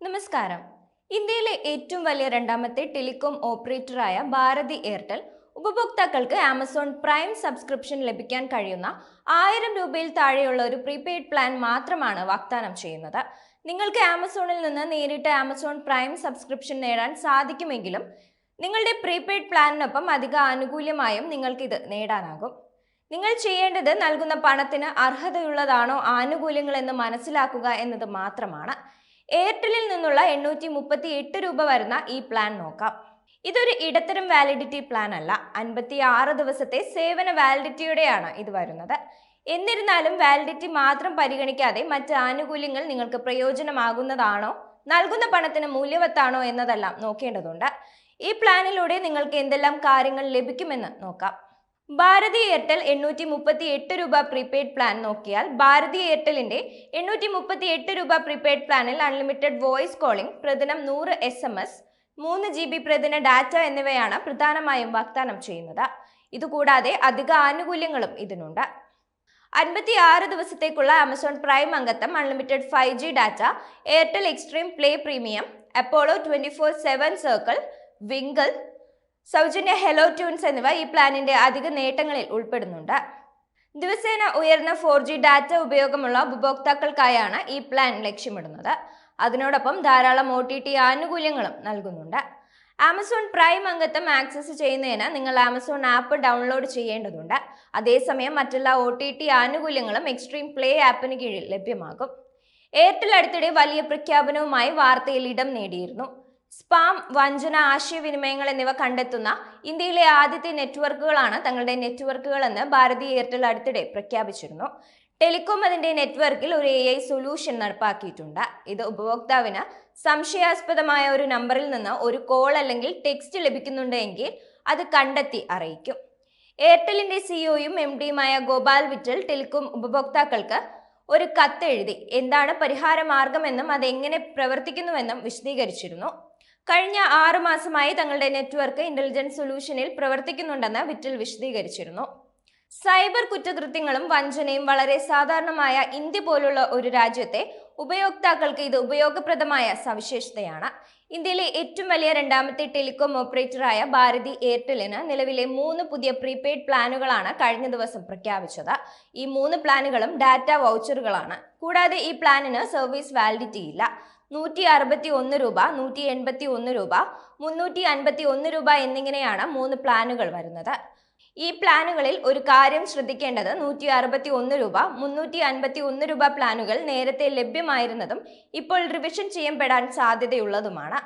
നമസ്കാരം. ഇന്ത്യയിലെ ഏറ്റവും വലിയ രണ്ടാമത്തെ ടെലികോം ഓപ്പറേറ്ററായ ഭാരതി എയർടെൽ ഉപഭോക്താക്കൾക്ക് ആമസോൺ പ്രൈം സബ്സ്ക്രിപ്ഷൻ ലഭിക്കാൻ കഴിയുന്ന ആയിരം രൂപയിൽ താഴെയുള്ള ഒരു പ്രീപെയ്ഡ് പ്ലാൻ മാത്രമാണ് വാഗ്ദാനം ചെയ്യുന്നത്. നിങ്ങൾക്ക് ആമസോണിൽ നിന്ന് നേരിട്ട് ആമസോൺ പ്രൈം സബ്സ്ക്രിപ്ഷൻ നേടാൻ സാധിക്കുമെങ്കിലും നിങ്ങളുടെ പ്രീപെയ്ഡ് പ്ലാനിനൊപ്പം അധിക ആനുകൂല്യമായും നിങ്ങൾക്ക് ഇത് നേടാനാകും. നിങ്ങൾ ചെയ്യേണ്ടത് നൽകുന്ന പണത്തിന് അർഹതയുള്ളതാണോ ആനുകൂല്യങ്ങളെന്ന് മനസ്സിലാക്കുക എന്നത് മാത്രമാണ്. എയർടെലിൽ നിന്നുള്ള എണ്ണൂറ്റി മുപ്പത്തി എട്ട് രൂപ വരുന്ന ഈ പ്ലാൻ നോക്കാം. ഇതൊരു ഇടത്തരം വാലിഡിറ്റി പ്ലാൻ അല്ല. അൻപത്തി ആറ് ദിവസത്തെ സേവന വാലിഡിറ്റിയോടെയാണ് ഇത് വരുന്നത്. എന്നിരുന്നാലും വാലിഡിറ്റി മാത്രം പരിഗണിക്കാതെ മറ്റ് ആനുകൂല്യങ്ങൾ നിങ്ങൾക്ക് പ്രയോജനമാകുന്നതാണോ നൽകുന്ന പണത്തിന് മൂല്യവത്താണോ എന്നതെല്ലാം നോക്കേണ്ടതുണ്ട്. ഈ പ്ലാനിലൂടെ നിങ്ങൾക്ക് എന്തെല്ലാം കാര്യങ്ങൾ ലഭിക്കുമെന്ന് നോക്കാം. ഭാരതി എയർടെൽ എണ്ണൂറ്റി മുപ്പത്തി എട്ട് രൂപ പ്രീപെയ്ഡ് പ്ലാൻ നോക്കിയാൽ ഭാരതി എയർടെലിന്റെ എണ്ണൂറ്റി മുപ്പത്തി എട്ട് രൂപ പ്രീപെയ്ഡ് പ്ലാനിൽ അൺലിമിറ്റഡ് വോയിസ് കോളിംഗ് പ്രതിദിനം നൂറ് എസ് എം എസ് മൂന്ന് ജി ബി പ്രതിദിന ഡാറ്റ എന്നിവയാണ് പ്രധാനമായും വാഗ്ദാനം ചെയ്യുന്നത്. ഇതുകൂടാതെ അധിക ആനുകൂല്യങ്ങളും ഇതിനുണ്ട്. അൻപത്തി ആറ് ദിവസത്തേക്കുള്ള ആമസോൺ പ്രൈം അംഗത്വം unlimited five G data Airtel Xstream play premium Apollo twenty four seven circle വിങ്കിൾ സൗജന്യ ഹെലോ ട്യൂൺസ് എന്നിവ ഈ പ്ലാനിന്റെ അധിക നേട്ടങ്ങളിൽ ഉൾപ്പെടുന്നുണ്ട്. ദിവസേന ഉയർന്ന ഫോർ ജി ഡാറ്റ ഉപയോഗമുള്ള ഉപഭോക്താക്കൾക്കായാണ് ഈ പ്ലാൻ ലക്ഷ്യമിടുന്നത്. അതിനോടൊപ്പം ധാരാളം ഒ ടി ടി ആനുകൂല്യങ്ങളും നൽകുന്നുണ്ട്. ആമസോൺ പ്രൈം അംഗത്വം ആക്സസ് ചെയ്യുന്നതിന് നിങ്ങൾ ആമസോൺ ആപ്പ് ഡൗൺലോഡ് ചെയ്യേണ്ടതുണ്ട്. അതേസമയം മറ്റെല്ലാ ഒ ടി ടി ആനുകൂല്യങ്ങളും എക്സ്ട്രീം പ്ലേ ആപ്പിന് കീഴിൽ ലഭ്യമാകും. എയർടെൽ അടുത്തിടെ വലിയ പ്രഖ്യാപനവുമായി വാർത്തയിൽ ഇടം നേടിയിരുന്നു. സ്പാം വഞ്ചന ആശയവിനിമയങ്ങൾ എന്നിവ കണ്ടെത്തുന്ന ഇന്ത്യയിലെ ആദ്യത്തെ നെറ്റ്വർക്കുകളാണ് തങ്ങളുടെ നെറ്റ്വർക്കുകളെന്ന് ഭാരതി എയർടെൽ അടുത്തിടെ പ്രഖ്യാപിച്ചിരുന്നു. ടെലികോം അതിന്റെ നെറ്റ്വർക്കിൽ ഒരു എ ഐ സൊല്യൂഷൻ നടപ്പാക്കിയിട്ടുണ്ട്. ഇത് ഉപഭോക്താവിന് സംശയാസ്പദമായ ഒരു നമ്പറിൽ നിന്ന് ഒരു കോൾ അല്ലെങ്കിൽ ടെക്സ്റ്റ് ലഭിക്കുന്നുണ്ടെങ്കിൽ അത് കണ്ടെത്തി അറിയിക്കും. എയർടെലിന്റെ സിഇഒയും എം ഡിയുമായ ഗോപാൽ വിറ്റൽ ടെലികോം ഉപഭോക്താക്കൾക്ക് ഒരു കത്തെഴുതി എന്താണ് പരിഹാര മാർഗമെന്നും അതെങ്ങനെ പ്രവർത്തിക്കുന്നുവെന്നും വിശദീകരിച്ചിരുന്നു. കഴിഞ്ഞ ആറു മാസമായി തങ്ങളുടെ നെറ്റ്വർക്ക് ഇന്റലിജൻസ് സൊല്യൂഷനിൽ പ്രവർത്തിക്കുന്നുണ്ടെന്ന് വിറ്റിൽ വിശദീകരിച്ചിരുന്നു. സൈബർ കുറ്റകൃത്യങ്ങളും വഞ്ചനയും വളരെ സാധാരണമായ ഇന്ത്യ പോലുള്ള ഒരു രാജ്യത്തെ ഉപയോക്താക്കൾക്ക് ഇത് ഉപയോഗപ്രദമായ സവിശേഷതയാണ്. ഇന്ത്യയിലെ ഏറ്റവും വലിയ രണ്ടാമത്തെ ടെലികോം ഓപ്പറേറ്ററായ ഭാരതി എയർടെലിന് നിലവിലെ മൂന്ന് പുതിയ പ്രീപെയ്ഡ് പ്ലാനുകളാണ് കഴിഞ്ഞ ദിവസം പ്രഖ്യാപിച്ചത്. ഈ മൂന്ന് പ്ലാനുകളും ഡാറ്റ വൗച്ചറുകളാണ്. കൂടാതെ ഈ പ്ലാനിന് സർവീസ് വാലിഡിറ്റി ഇല്ല. നൂറ്റി അറുപത്തി ഒന്ന് രൂപ നൂറ്റി എൺപത്തി ഒന്ന് രൂപ മുന്നൂറ്റി അൻപത്തി ഒന്ന് രൂപ എന്നിങ്ങനെയാണ് മൂന്ന് പ്ലാനുകൾ വരുന്നത്. ഈ പ്ലാനുകളിൽ ഒരു കാര്യം ശ്രദ്ധിക്കേണ്ടത് നൂറ്റി അറുപത്തി ഒന്ന് രൂപ മുന്നൂറ്റി അൻപത്തി ഒന്ന് രൂപ പ്ലാനുകൾ നേരത്തെ ലഭ്യമായിരുന്നതും ഇപ്പോൾ റിവിഷൻ ചെയ്യപ്പെടാൻ സാധ്യതയുള്ളതുമാണ്.